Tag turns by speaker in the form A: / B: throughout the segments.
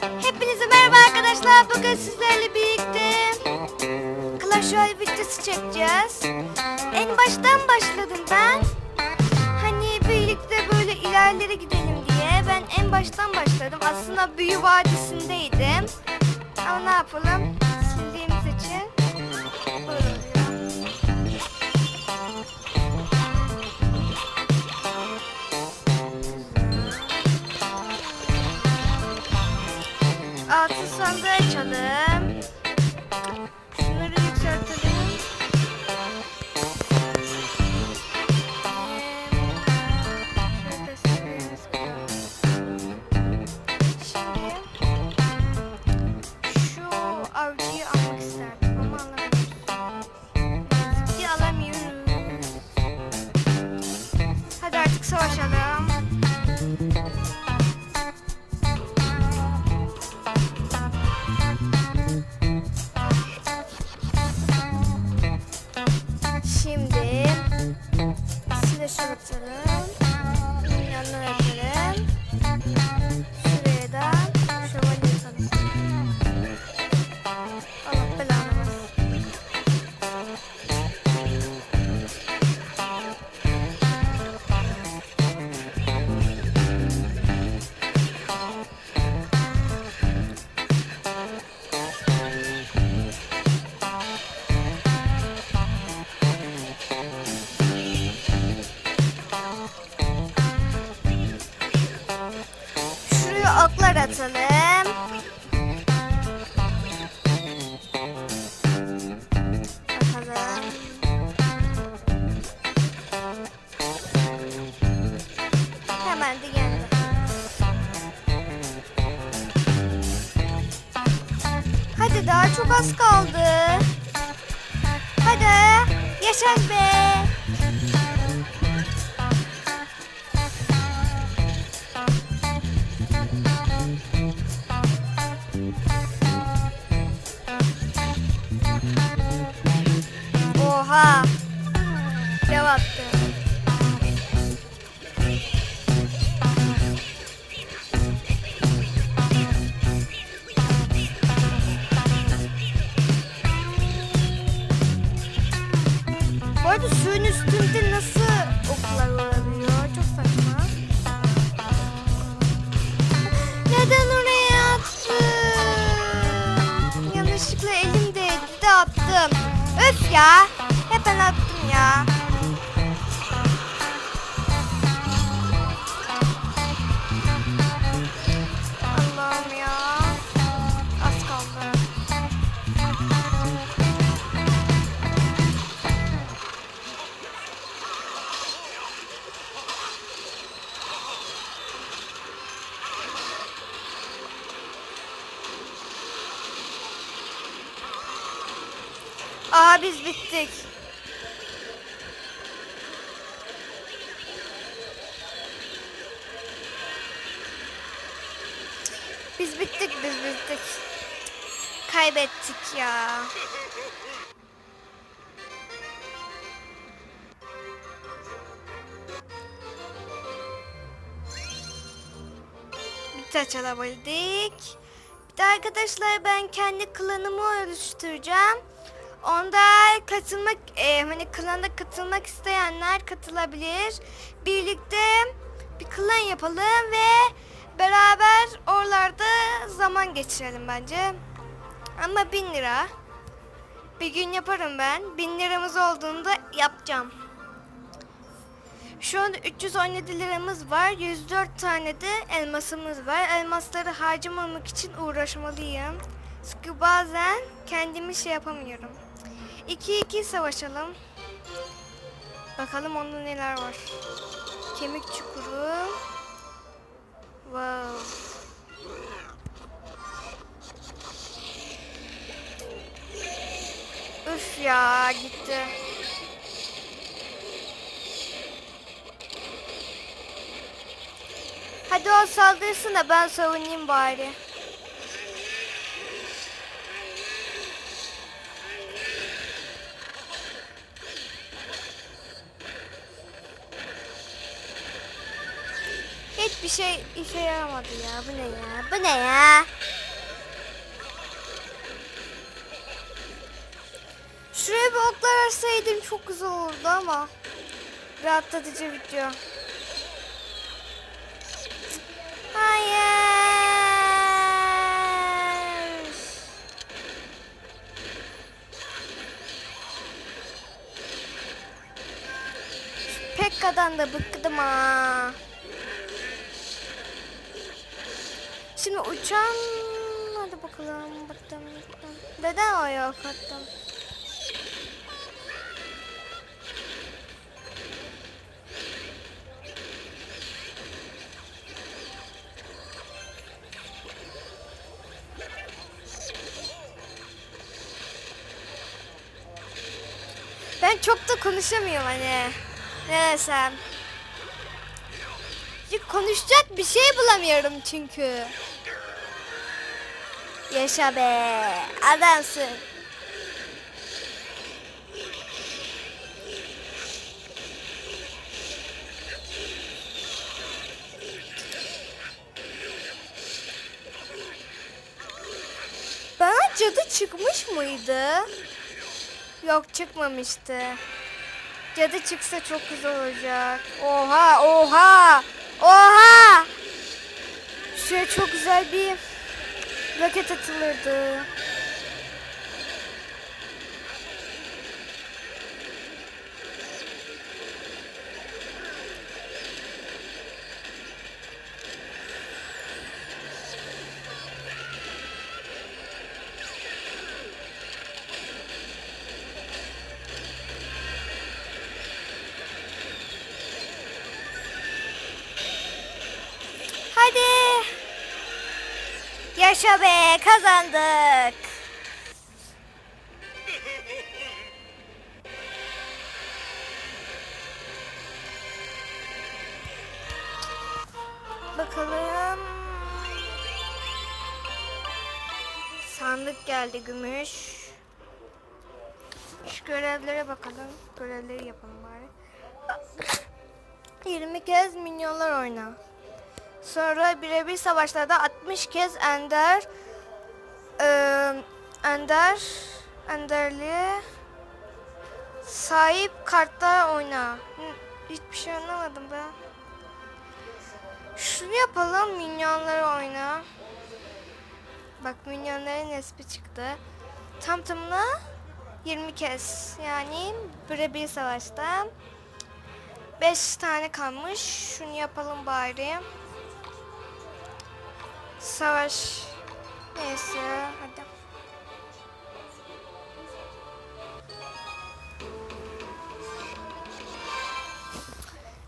A: Hepinize merhaba arkadaşlar. Bugün sizlerle birlikte Clash Royale videosu çekeceğiz. En baştan başladım ben. Hani birlikte böyle ilerlere gidelim diye. Ben en baştan başladım. Aslında Büyü Vadisi'ndeydim. Ama ne yapalım? Yaşar be. Oha. Dev attım. Öf ya. Hep ben attım ya. Aa biz bittik. Biz bittik biz bittik. Kaybettik ya. Bir taç alabildik. Bir de arkadaşlar ben kendi klanımı oluşturacağım. Onda katılmak, e, hani klanda katılmak isteyenler katılabilir. Birlikte bir klan yapalım ve beraber oralarda zaman geçirelim bence. Ama bin lira. Bir gün yaparım ben. Bin liramız olduğunda yapacağım. Şu anda 317 liramız var. 104 tane de elmasımız var. Elmasları harcamamak için uğraşmalıyım. Çünkü bazen kendimi şey yapamıyorum. 2-2 savaşalım. Bakalım onda neler var. Kemik çukuru. Wow. Üf ya gitti. Hadi o saldırsın da ben savunayım bari. Hiçbir şey işe yaramadı ya. Bu ne ya? Bu ne ya? Şuraya bir oklar açsaydım çok güzel olurdu ama. Rahatlatıcı video. Hayır. Pekka'dan da bıktım ha. Şimdi uçan hadi bakalım bıktım bıktım. Neden o yok attım? Ben çok da konuşamıyorum hani. Ne desem. Konuşacak bir şey bulamıyorum çünkü. Yaşa be. Adamsın. Bana cadı çıkmış mıydı? Yok çıkmamıştı. Cadı çıksa çok güzel olacak. Oha oha oha. Şuraya çok güzel bir roket atılırdı. Yaşa be kazandık. Bakalım. Sandık geldi gümüş. Şu görevlere bakalım. Görevleri yapalım bari. 20 kez minyonlar oyna. Sonra birebir savaşlarda 60 kez Ender eee, Ender Enderli sahip kartlar oyna. Hiçbir şey anlamadım ben. Şunu yapalım minyonları oyna. Bak minyonların resmi çıktı. Tam tamına 20 kez. Yani birebir savaşta 5 tane kalmış. Şunu yapalım bari. Savaş. Neyse hadi.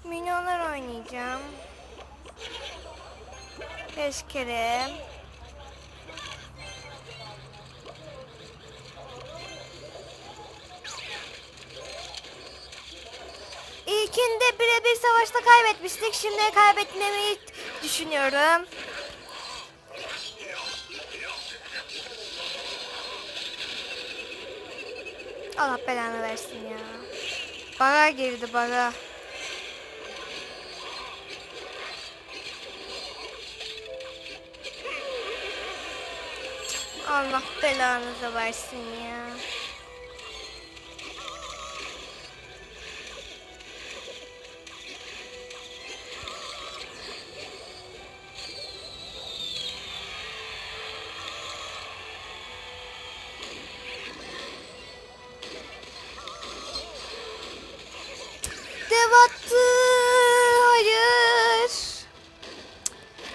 A: Minyonlar oynayacağım. Beş kere. İlkinde birebir savaşta kaybetmiştik. Şimdi kaybetmemeyi düşünüyorum. Allah belanı versin ya. Bara girdi bara. Allah belanızı versin ya.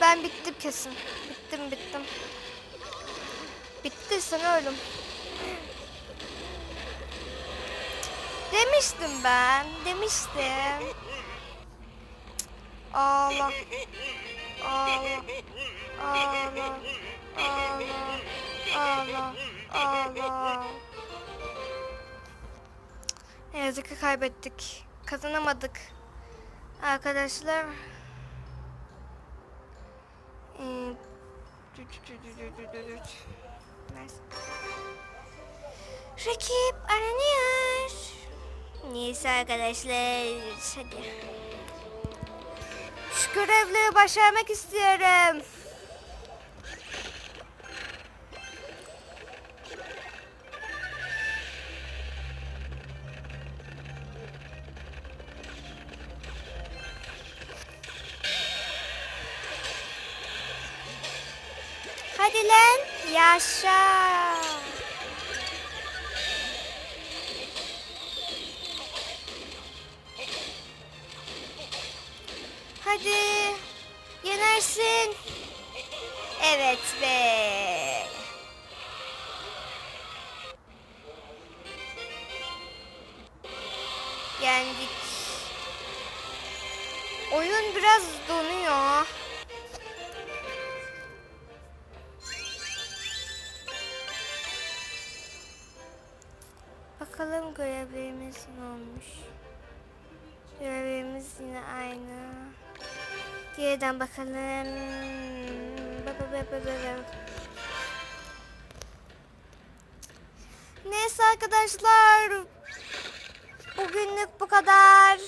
A: Ben bittim kesin. Bittim bittim. Bitti sen ölüm. Demiştim ben. Demiştim. Allah. Allah. Allah. Allah. Allah. Allah. Ne yazık ki kaybettik. Kazanamadık. Arkadaşlar. Ee. Rakip aranıyor. Neyse arkadaşlar. Hadi. Şu görevleri başarmak istiyorum. Yaşa. Hadi yenersin. Evet be. Yendik. Oyun biraz donuyor. Bakalım görevlerimiz ne olmuş. Görevlerimiz yine aynı. Geriden bakalım. Neyse arkadaşlar. Bugünlük bu kadar.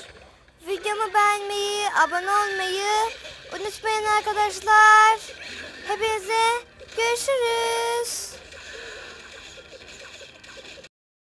A: Videomu beğenmeyi, abone olmayı unutmayın arkadaşlar. Hepinize görüşürüz.